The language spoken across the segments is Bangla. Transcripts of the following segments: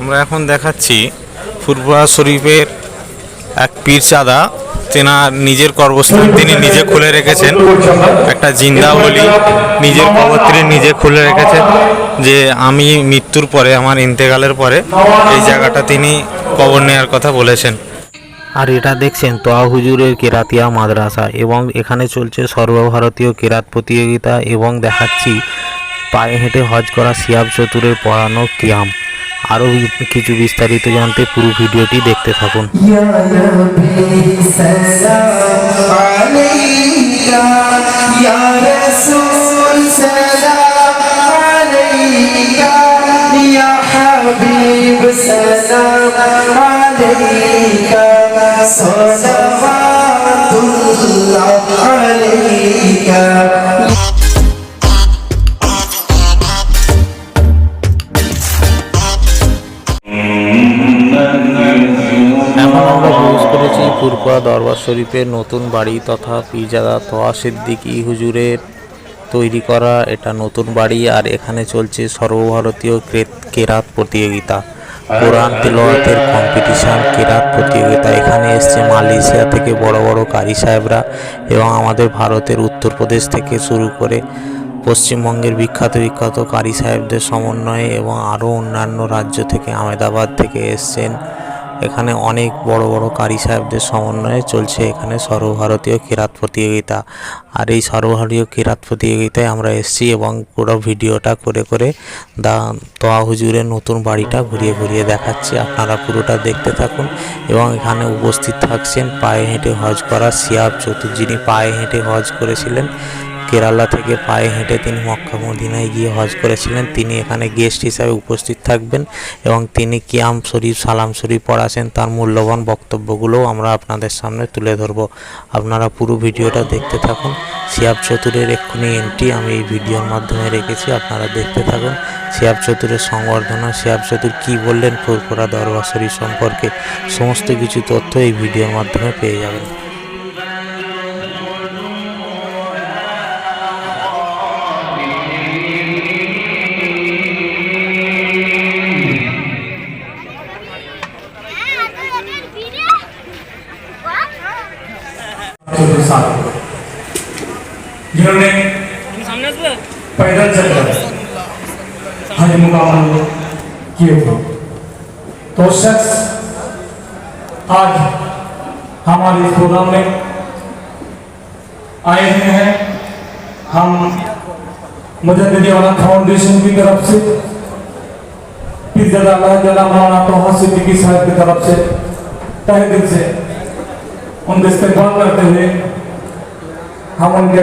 আমরা এখন দেখাচ্ছি ফুরফুরা শরীফের এক পীরচাদা তেনার নিজের কর্মস্থান তিনি নিজে খুলে রেখেছেন। একটা জিন্দাবলি নিজের কবর নিজে খুলে রেখেছেন। যে আমি মৃত্যুর পরে, আমার ইন্তেকালের পরে এই জায়গাটা তিনি কবর নেওয়ার কথা বলেছেন। আর এটা দেখছেন, তোয়া হুজুরের কেরাতিয়া মাদ্রাসা এবং এখানে চলছে সর্বভারতীয় কেরাত প্রতিযোগিতা এবং দেখাচ্ছি পায়ে হেঁটে হজ করা সিয়াব চতুরের পড়ানো কিয়াম। আরও কিছু বিস্তারিত জানতে পুরো ভিডিওটি দেখতে থাকুন يا نبي سلام ফুরপুরা দরবার শরীফের নতুন বাড়ি তথা পীরজাদা তোয়া সিদ্দিকী হুজুরের তৈরি করা এটা নতুন বাড়ি আর এখানে চলছে সর্বভারতীয় ক্রে- কেরাত প্রতিযোগিতা। কোরআন তিলওয়াতের কম্পিটিশন কেরাত প্রতিযোগিতা। এখানে এসছে মালয়েশিয়া থেকে বড় বড় কারি সাহেবরা এবং আমাদের ভারতের উত্তরপ্রদেশ থেকে শুরু করে পশ্চিমবঙ্গের বিখ্যাত বিখ্যাত কারি সাহেবদের সমন্বয়ে এবং আরও অন্যান্য রাজ্য থেকে আমেদাবাদ থেকে এসছেন এখানে অনেক বড় বড় কারি সাহেবদের সমন্বয়ে চলছে এখানে সর্বভারতীয় কেরাত প্রতিযোগিতা। আর এই সর্বভারতীয় কেরাত প্রতিযোগিতায় আমরা এসেছি এবং পুরো ভিডিওটা করে করে দা তোয়া হুজুরের নতুন বাড়িটা ঘুরিয়ে ঘুরিয়ে দেখাচ্ছি। আপনারা পুরোটা দেখতে থাকুন এবং এখানে উপস্থিত থাকছেন। পায়ে হেঁটে হজ করা সিয়াব চতুর যিনি পায়ে হেঁটে হজ করেছিলেন কেরালা থেকে পায়ে হেঁটে তিনি মক্কা মদিনায় গিয়ে হজ করেছিলেন। তিনি এখানে গেস্ট হিসাবে উপস্থিত থাকবেন এবং তিনি কিয়াম শরীফ, সালাম শরীফ পড়াছেন। তার মূল্যবান বক্তব্যগুলোও আমরা আপনাদের সামনে তুলে ধরবো। আপনারা পুরো ভিডিওটা দেখতে থাকুন। সিয়াব চতুরের এক্ষুনি এন্ট্রি আমি এই ভিডিওর মাধ্যমে রেখেছি, আপনারা দেখতে থাকুন। সিয়াব চতুরের সংবর্ধনা সিয়াব চতুর কী বললেন, ফুরফুরা দরবার শরীফ সম্পর্কে সমস্ত কিছু তথ্য এই ভিডিওর মাধ্যমে পেয়ে যাবেন। जिन्होंने पैदल चलकर हज मुकाम किए थे तो शख्स आज हमारे इस प्रोग्राम में आए हुए हैं। हम मुजद्दिदी वाला फाउंडेशन की तरफ़ से मौलाना तोहा सिद्दीकी साहब की तरफ़ से, तहे दिल से उनका इस्तेमाल करते हुए हम उनके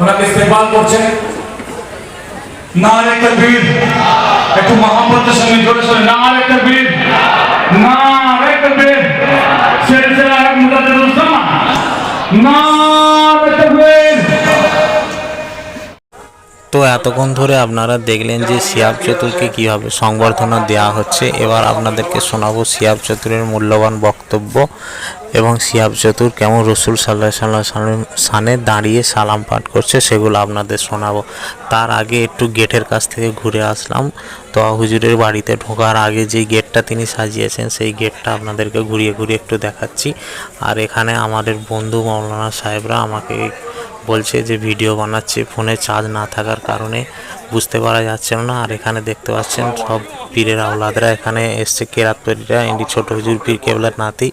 ওনাকে ইস্তেকবাল করছেন নারে তকবীর একটু মোহাম্মদের সঙ্গে জোরে সরে নারে তকবীর নারে তো এতক্ষণ ধরে আপনারা দেখলেন যে সিয়াব চতুরকে কীভাবে সংবর্ধনা দেওয়া হচ্ছে। এবার আপনাদেরকে শোনাবো সিয়াব চতুরের মূল্যবান বক্তব্য এবং সিয়াব চতুর কেমন রসুল সাল্লাহ সাল্লাহ সানে দাঁড়িয়ে সালাম পাঠ করছে সেগুলো আপনাদের শোনাবো। তার আগে একটু গেটের কাছ থেকে ঘুরে আসলাম। তো হুজুরের বাড়িতে ঢোকার আগে যে গেটটা তিনি সাজিয়েছেন, সেই গেটটা আপনাদেরকে ঘুরিয়ে ঘুরিয়ে একটু দেখাচ্ছি। আর এখানে আমাদের বন্ধু মৌলানা সাহেবরা আমাকে বলছে যে ভিডিও বানাচ্ছে ফোনে চার্জ না থাকার কারণে বুঝতে পারা যাচ্ছে না আর এখানে দেখতে পাচ্ছেন সব পীরের আওলাদরা এখানে এসছে কেরাতপরিরা ইন্ডি ছোট হুজুর পীর কেবলার নাতি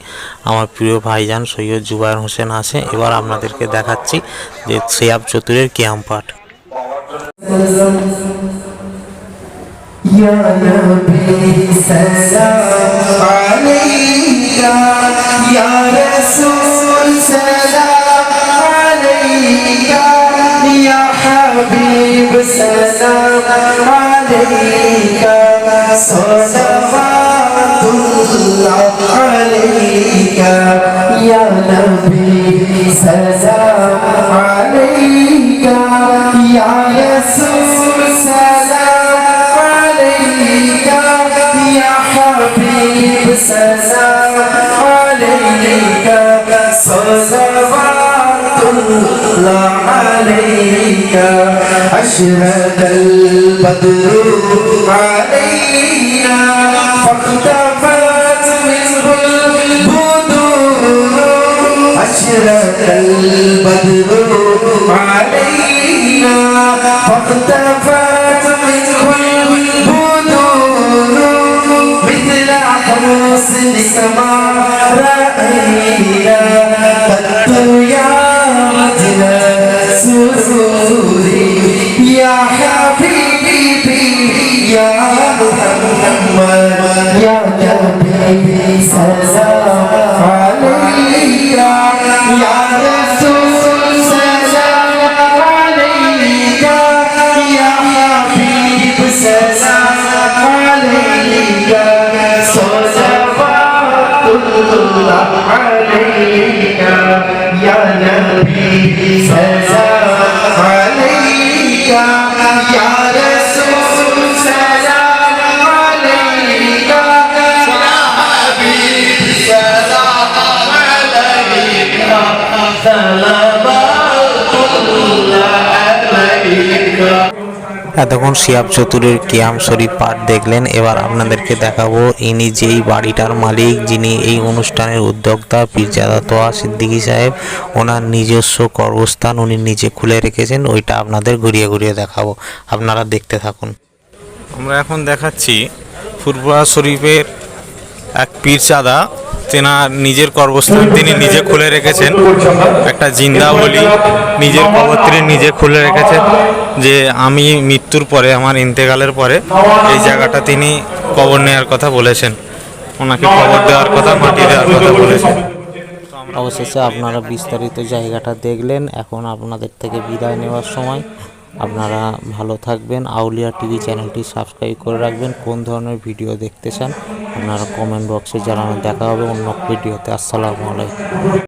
আমার প্রিয় ভাইজান সৈয়দ জুবায়ের হোসেন আছে এবার আপনাদেরকে দেখাচ্ছি যে সেয়াব চতুরের কিয়াম পাঠ يا نبي سلام عليك يا رسول سلام حبيب سلام عليك صلوات الله عليك يا نبي سلام عليك يا الله عليك. أشرق البدر علينا. فاختفت منه البدور أشرق البدر علينا. فاختفت منه البدور مثل حسن سما رأينا. قد يا يا حبيبي يا محمد يا نبي سلام এতক্ষণ শিয়াব চতুরের কিয়াম শরীফ পাঠ দেখলেন। এবার আপনাদেরকে দেখাবো ইনি যেই বাড়িটার মালিক, যিনি এই অনুষ্ঠানের উদ্যোক্তা, পীরজাদা তোয়া সিদ্দিকী সাহেব। ওনার নিজস্ব কর্মস্থান উনি নিজে খুলে রেখেছেন, ওইটা আপনাদের ঘুরিয়ে ঘুরিয়ে দেখাবো। আপনারা দেখতে থাকুন। আমরা এখন দেখাচ্ছি ফুরফুরা শরীফের এক পীরচাদা তেনার নিজের কর্মস্থান তিনি নিজে খুলে রেখেছেন। একটা জিন্দা বলি, নিজের কবর তিনি নিজে খুলে রেখেছেন যে আমি মৃত্যুর পরে, আমার ইন্তেকালের পরে এই জায়গাটা তিনি কবর নেওয়ার কথা বলেছেন। ওনাকে কবর দেওয়ার কথা, মাটি দেওয়ার কথা বলেছেন। অবশেষে আপনারা বিস্তারিত জায়গাটা দেখলেন। এখন আপনাদের থেকে বিদায় নেওয়ার সময় আপনারা ভালো থাকবেন। আউলিয়া টিভি চ্যানেলটি সাবস্ক্রাইব করে রাখবেন। কোন ধরনের ভিডিও দেখতে চান, আপনারা কমেন্ট বক্সে জানানো। দেখা হবে অন্য ভিডিওতে। আসসালামু আলাইকুম।